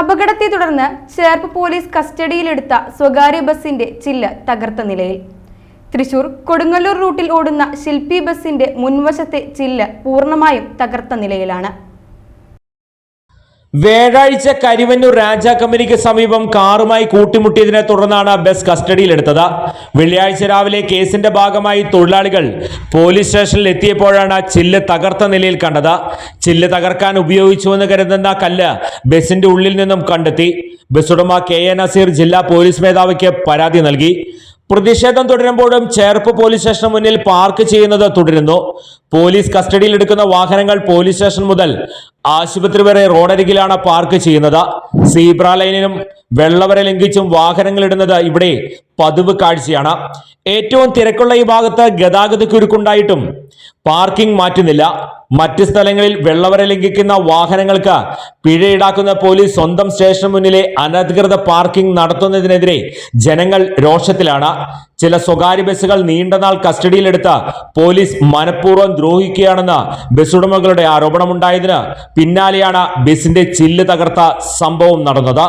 അപകടത്തെ തുടർന്ന് ചേർപ്പ് പോലീസ് കസ്റ്റഡിയിലെടുത്ത സ്വകാര്യ ബസിന്റെ ചില്ല് തകർത്ത നിലയിൽ. തൃശൂർ കൊടുങ്ങല്ലൂർ റൂട്ടിൽ ഓടുന്ന ശില്പി ബസിന്റെ മുൻവശത്തെ ചില്ല് പൂർണമായും തകർത്ത നിലയിലാണ്. വ്യാഴാഴ്ച കരിവന്നൂർ രാജ കമ്പനിക്ക് സമീപം കാറുമായി കൂട്ടിമുട്ടിയതിനെ തുടർന്നാണ് ബസ് കസ്റ്റഡിയിലെടുത്തത്. വെള്ളിയാഴ്ച രാവിലെ കേസിന്റെ ഭാഗമായി തൊഴിലാളികൾ പോലീസ് സ്റ്റേഷനിൽ എത്തിയപ്പോഴാണ് ചില്ല് തകർത്ത നിലയിൽ കണ്ടത്. ചില്ല് തകർക്കാൻ ഉപയോഗിച്ചുവെന്ന് കരുതുന്ന കല്ല് ബസിന്റെ ഉള്ളിൽ നിന്നും കണ്ടെത്തി. ബസ് ഉടമ കെ എ നസീർ ജില്ലാ പോലീസ് മേധാവിക്ക് പരാതി നൽകി. പ്രതിഷേധം തുടരുമ്പോഴും ചേർപ്പ് പോലീസ് സ്റ്റേഷന് മുന്നിൽ പാർക്ക് ചെയ്യുന്നത് തുടരുന്നു. പോലീസ് കസ്റ്റഡിയിൽ എടുക്കുന്ന വാഹനങ്ങൾ പോലീസ് സ്റ്റേഷൻ മുതൽ ആശുപത്രി വരെ റോഡരികിലാണ് പാർക്ക് ചെയ്യുന്നത്. സീബ്ര ലൈനിനും വെള്ളവര ലംഘിച്ചും വാഹനങ്ങൾ ഇടുന്നത് ഇവിടെ പതിവ് കാഴ്ചയാണ്. ഏറ്റവും തിരക്കുള്ള ഈ ഭാഗത്ത് ഗതാഗത കുരുക്കുണ്ടായിട്ടും പാർക്കിംഗ് മാറ്റുന്നില്ല. മറ്റ് സ്ഥലങ്ങളിൽ വെള്ളവര ലംഘിക്കുന്ന വാഹനങ്ങൾക്ക് പിഴ ഈടാക്കുന്ന പോലീസ് സ്വന്തം സ്റ്റേഷന് മുന്നിലെ അനധികൃത പാർക്കിംഗ് നടത്തുന്നതിനെതിരെ ജനങ്ങൾ രോഷത്തിലാണ്. ചില സ്വകാര്യ ബസ്സുകൾ നീണ്ടനാൾ കസ്റ്റഡിയിലെടുത്ത് പോലീസ് മനഃപൂർവം ദ്രോഹിക്കുകയാണെന്ന് ബസ്സുടമകളുടെ ആരോപണമുണ്ടായതിന് പിന്നാലെയാണ് ബസിന്റെ ചില്ല് തകർത്ത സംഭവം നടന്നത്.